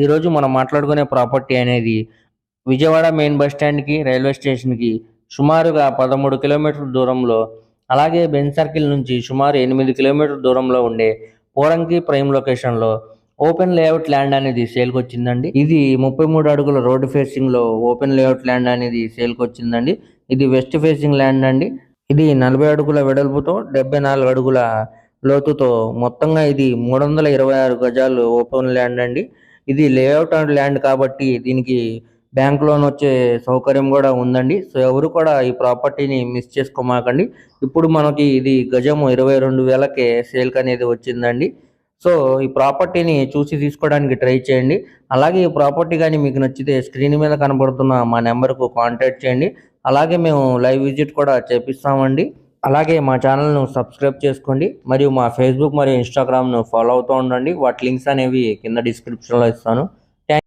ఈరోజు మనం మాట్లాడుకునే ప్రాపర్టీ అనేది విజయవాడ మెయిన్ బస్ స్టాండ్కి రైల్వే స్టేషన్కి సుమారుగా పదమూడు కిలోమీటర్ల దూరంలో అలాగే బెన్ సర్కిల్ నుంచి సుమారు ఎనిమిది కిలోమీటర్ల దూరంలో ఉండే పోరంకి ప్రైమ్ లొకేషన్లో ఓపెన్ లేఅవుట్ ల్యాండ్ అనేది సేల్కి వచ్చిందండి ఇది ముప్పై మూడు అడుగుల రోడ్డు ఫేసింగ్లో ఓపెన్ లేఅవుట్ ల్యాండ్ అనేది సేల్కి వచ్చిందండి ఇది వెస్ట్ ఫేసింగ్ ల్యాండ్ అండి. ఇది నలభై అడుగుల వెడల్పుతో డెబ్బై నాలుగు అడుగుల లోతుతో మొత్తంగా ఇది మూడు వందల ఇరవై ఆరు గజాలు ఓపెన్ ల్యాండ్ అండి. ఇది లేఅవుట్ అండ్ ల్యాండ్ కాబట్టి దీనికి బ్యాంక్ లోన్ వచ్చే సౌకర్యం కూడా ఉందండి. సో ఎవరు కూడా ఈ ప్రాపర్టీని మిస్ చేసుకోమాకండి. ఇప్పుడు మనకి ఇది గజము ఇరవై రెండు వేలకే సేల్కి అనేది వచ్చిందండి. సో ఈ ప్రాపర్టీని చూసి తీసుకోవడానికి ట్రై చేయండి. అలాగే ఈ ప్రాపర్టీ కానీ మీకు నచ్చితే స్క్రీన్ మీద కనబడుతున్న మా నెంబర్కు కాంటాక్ట్ చేయండి. అలాగే మేము లైవ్ విజిట్ కూడా చేపిస్తామండి. అలాగే మా ఛానల్ను సబ్స్క్రైబ్ చేసుకోండి మరియు మా ఫేస్బుక్ మరియు ఇన్స్టాగ్రామ్ను ఫాలో అవుతూ ఉండండి. వాటి లింక్స్ అనేవి కింద డిస్క్రిప్షన్లో ఇస్తాను.